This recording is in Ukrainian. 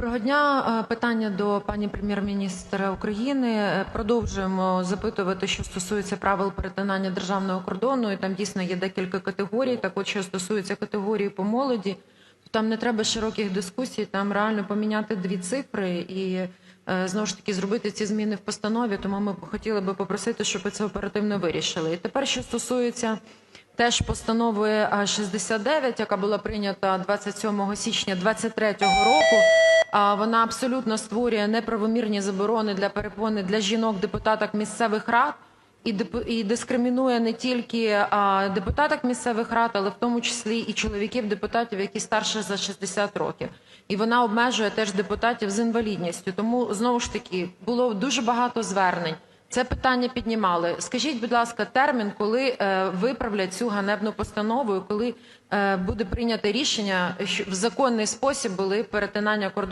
Доброго дня. Е, Питання до пані прем'єр-міністра України. Е, Продовжуємо запитувати, що стосується правил перетинання державного кордону. І там дійсно є декілька категорій. Так от, що стосується категорії по молоді, то там не треба широких дискусій, там реально поміняти дві цифри і е, знову ж таки зробити ці зміни в постанові. Тому ми хотіли би попросити, щоб це оперативно вирішили. І тепер, що стосується теж постанови а, 69, яка була прийнята 27 січня 2023 року. Вона абсолютно створює неправомірні заборони для перепони для жінок-депутаток місцевих рад і дискримінує не тільки депутаток місцевих рад, але в тому числі і чоловіків-депутатів, які старше за 60 років. І вона обмежує теж депутатів з інвалідністю. Тому знову ж таки було дуже багато звернень. Це питання піднімали. Скажіть, будь ласка, термін, коли е, виправлять цю ганебну постанову, коли е, буде прийнято рішення, що в законний спосіб були перетинання кордонів.